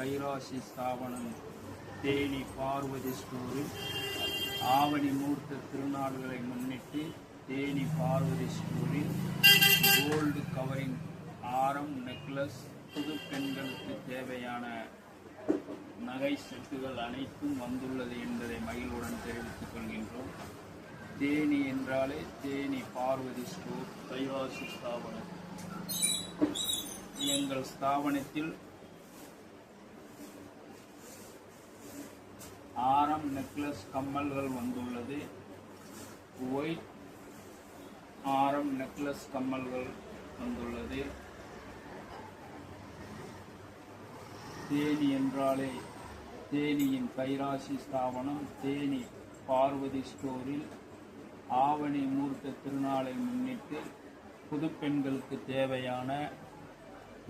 கைராசி ஸ்தாபனம் தேனி பார்வதி ஸ்டோரில் ஆவணி மூர்த்த திருநாள்களை முன்னிட்டு தேனி பார்வதி ஸ்டோரில் கோல்டு கவரிங் ஆரம் நெக்லஸ் புது பெண்களுக்கு தேவையான நகை செட்டுகள் அனைத்தும் வந்துள்ளது என்பதை மகிழ்வுடன் தெரிவித்துக் கொள்கின்றோம். தேனி என்றாலே தேனி பார்வதி ஸ்டோர் கைவாசி ஸ்தாபனம். எங்கள் ஸ்தாபனத்தில் ஆரம் நெக்லஸ் கம்மல்கள் வந்துள்ளது. ஒயிட் ஆரம் நெக்லஸ் கம்மல்கள் வந்துள்ளது. தேனி என்றாலே தேனியின் கைராசி ஸ்தாபனம் தேனி பார்வதி ஸ்டோரில் ஆவணி மூர்த்த திருநாளை முன்னிட்டு புதுப்பெண்களுக்கு தேவையான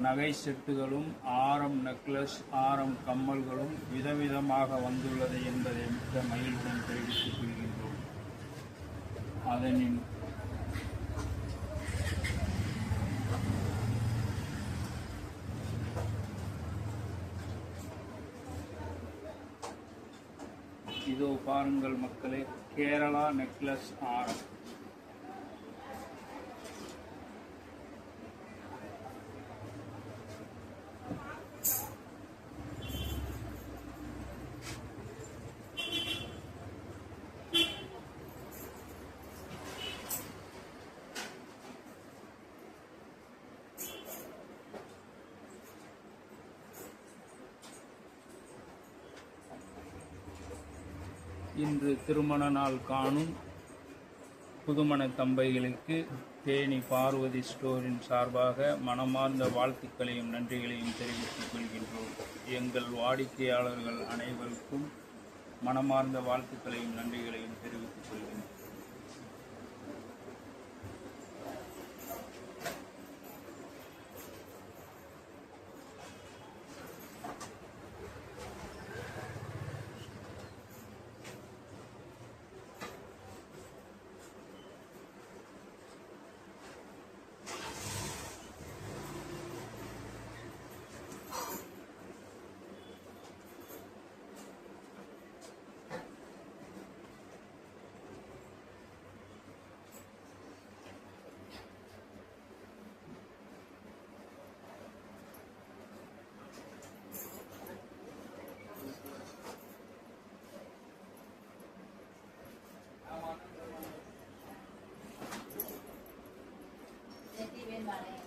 நகை செட்டுகளும் ஆரம் நெக்லஸ் ஆரம் கம்மல்களும் விதவிதமாக வந்துள்ளது என்பதை மிக்க மகிழ்வுடன் தெரிவித்துக் கொள்கின்றோம். அதனின் இதோ பாருங்கள் மக்களே கேரளா நெக்லஸ் ஆரம். இன்று திருமண நாள் காணும் புதுமண தம்பதிகளுக்கு தேனி பார்வதி ஸ்டோரின் சார்பாக மனமார்ந்த வாழ்த்துக்களையும் நன்றிகளையும் தெரிவித்துக் கொள்கின்றோம். எங்கள் வாடிக்கையாளர்கள் அனைவருக்கும் மனமார்ந்த வாழ்த்துக்களையும் நன்றிகளையும் தெரிவித்துக் கொள்கின்றோம் มาแล้ว